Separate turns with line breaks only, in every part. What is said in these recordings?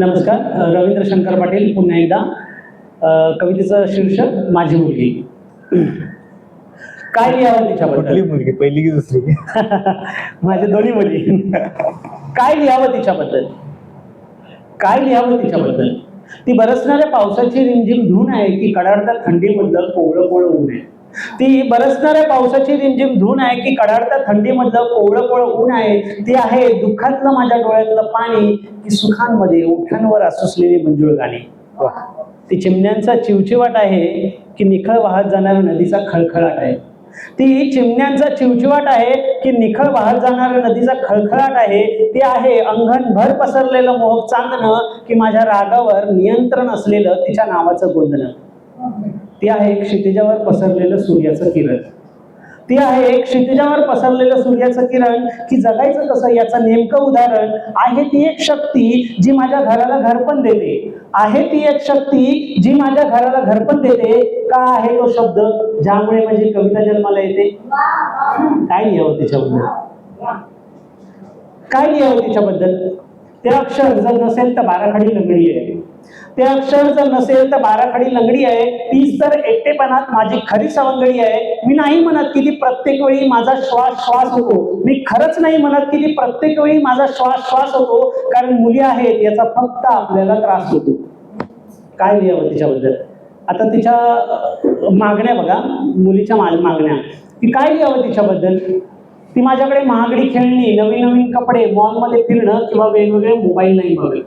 नमस्कार रवींद्र शंकर पाटील पुन्हा एकदा. कवितेचं शीर्षक माझी मुलगी. काय लिहावं तिच्याबद्दल?
मुलगी? पहिली की दुसरी?
माझ्या दोन्ही मुली. काय लिहावं तिच्याबद्दल? काय लिहावं तिच्याबद्दल? ती बरसणाऱ्या पावसाची रिमझिम धून आहे की कडाडत्या थंडीमधलं कोवळं कोवळं ऊन आहे. ती बरसणाऱ्या पावसाची रिमझिम धून आहे की कडाडत्या थंडीमधलं कोवळं कोवळं ऊन आहे ती आहे दुःखातलं माझ्या डोळ्यातलं पाणी की सुखांमध्ये ओठांवर आसुसलेली मंजूळ गाणी. ती चिमण्यांचा चिवचिवाट आहे की निखळ वाहत जाणाऱ्या नदीचा खळखळाट आहे. ती चिमण्यांचा चिवचिवाट आहे की निखळ वाहत जाणाऱ्या नदीचा खळखळाट आहे ती आहे अंगणभर पसरलेलं मोहक चांदणं की माझ्या रागावर नियंत्रण असलेलं तिच्या नावाचं गोंधण ते आहे क्षितिजावर पसरलेलं सूर्याचं किरण. ते आहे एक क्षितिजावर पसरलेलं सूर्याचं किरण की जगायचं कसं याचं नेमकं उदाहरण आहे ती एक शक्ती जी माझ्या घराला घरपण देते. आहे ती एक शक्ती जी माझ्या घराला घरपण देते. का आहे तो शब्द? ज्यामुळे माझी कविता जन्माला येते. काय लिहावं तिच्याबद्दल? काय लिहावं तिच्याबद्दल? ते अक्षर जर नसेल तर बाराखडी लंगडी आहे. ते अक्षर जर नसेल तर बाराखडी लंगडी आहे तीच तर एकटेपणात माझी खरी सवंगडी आहे मी नाही म्हणत की ती प्रत्येक वेळी माझा श्वास श्वास होतो. मी खरंच नाही म्हणत की ती प्रत्येक वेळी माझा श्वास श्वास होतो कारण मुली आहेत याचा फक्त आपल्याला त्रास होतो. काय लिहावं तिच्याबद्दल? आता तिच्या मागण्या बघा मुलीच्या मा- मागण्या. ती काय लिहावं तिच्याबद्दल? ती माझ्याकडे महागडी खेळणी नवीन नवीन कपडे मॉलमध्ये फिरणं किंवा वेगवेगळे मोबाईल नाही बघणं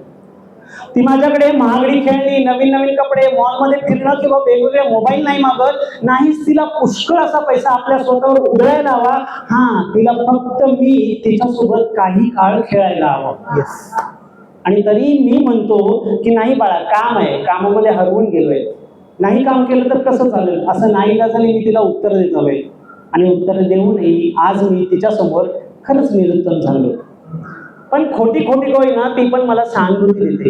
ती माझ्याकडे महागडी खेळणी नवीन नवीन कपडे मॉलमध्ये फिरणं किंवा वेगवेगळे मोबाईल नाही मागत नाहीच तिला पुष्कळ असा पैसा आपल्या स्वतःवर उधळायला हवा. हा तिला फक्त मी तिच्यासोबत काही काळ खेळायला हवं.
येस
आणि तरी मी म्हणतो की नाही बाळा काम आहे. कामामध्ये हरवून गेलोय. नाही काम केलं तर कसं चालेल? असं नाही झाले मी तिला उत्तर देत हवे आणि उत्तर देऊनही आज मी तिच्यासमोर खरंच निरंतर झालो. पण खोटी खोटी का होईना ती पण मला सहानुभूती देते.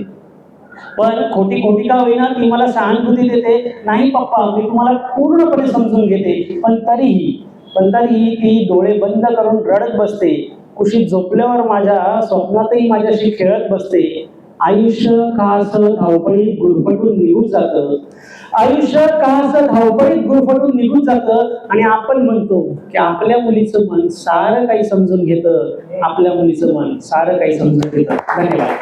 पण खोटी खोटी का होईना ती मला सहानुभूती देते? नाही पप्पा मी तुम्हाला पूर्णपणे समजून घेते. पण तरीही पण तरीही ती डोळे बंद करून रडत बसते. कुशीत झोपल्यावर माझ्या स्वप्नातही माझ्याशी खेळत बसते. आयुष्य का असं धावपळीत गुरफटून निघून जातं. आयुष्य का असं धावपळीत निघून जातं आणि आपण म्हणतो की आपल्या मुलीचं मन सारं काही समजून घेतं. आपल्या मुलीचं मन सारं काही समजून घेतं. धन्यवाद.